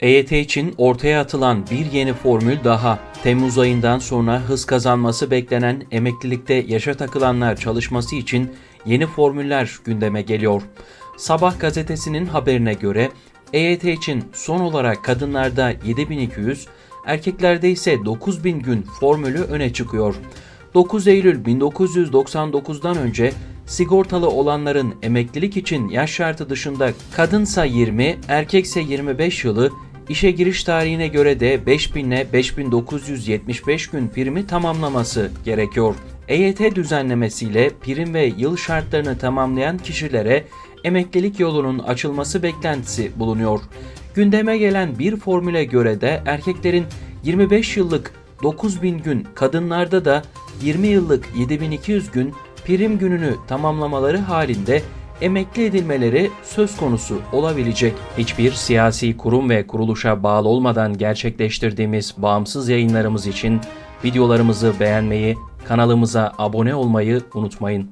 EYT için ortaya atılan bir yeni formül daha. Temmuz ayından sonra hız kazanması beklenen emeklilikte yaşa takılanlar çalışması için yeni formüller gündeme geliyor. Sabah gazetesinin haberine göre EYT için son olarak kadınlarda 7200, erkeklerde ise 9000 gün formülü öne çıkıyor. 9 Eylül 1999'dan önce sigortalı olanların emeklilik için yaş şartı dışında kadınsa 20, erkekse 25 yılı, işe giriş tarihine göre de 5000 ile 5975 gün primi tamamlaması gerekiyor. EYT düzenlemesiyle prim ve yıl şartlarını tamamlayan kişilere emeklilik yolunun açılması beklentisi bulunuyor. Gündeme gelen bir formüle göre de erkeklerin 25 yıllık 9000 gün, kadınlarda da 20 yıllık 7200 gün prim gününü tamamlamaları halinde emekli edilmeleri söz konusu olabilecek. Hiçbir siyasi kurum ve kuruluşa bağlı olmadan gerçekleştirdiğimiz bağımsız yayınlarımız için videolarımızı beğenmeyi, kanalımıza abone olmayı unutmayın.